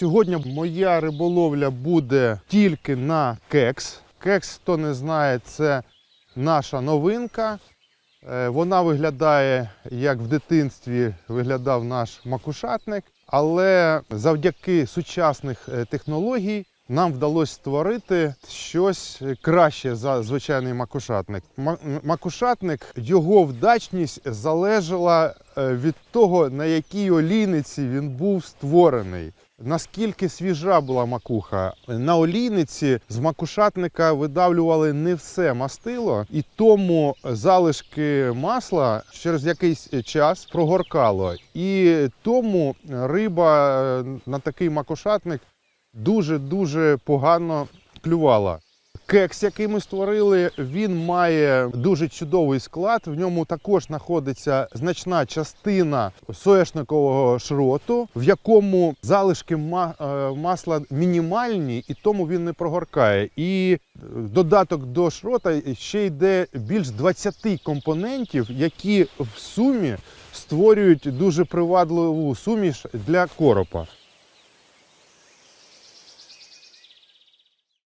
Сьогодні моя риболовля буде тільки на кекс. Кекс, хто не знає, це наша новинка. Е, Вона виглядає, як в дитинстві виглядав наш макушатник, але завдяки сучасних е, технологій нам вдалося створити щось краще за звичайний макушатник. Ма- Макушатник, його вдачність залежала е, від того, на якій олійниці він був створений. Наскільки свіжа була макуха, на олійниці з макушатника видавлювали не все мастило, і тому залишки масла через якийсь час прогоркало. І тому риба е, на такий макушатник дуже-дуже погано клювала. Кекс, який ми створили, він має дуже чудовий склад. В ньому також знаходиться значна частина соєшникового шроту, в якому залишки е, масла мінімальні, і тому він не прогоркає. І е, додаток до шрота ще йде більш 20 компонентів, які в сумі створюють дуже привабливу суміш для коропа.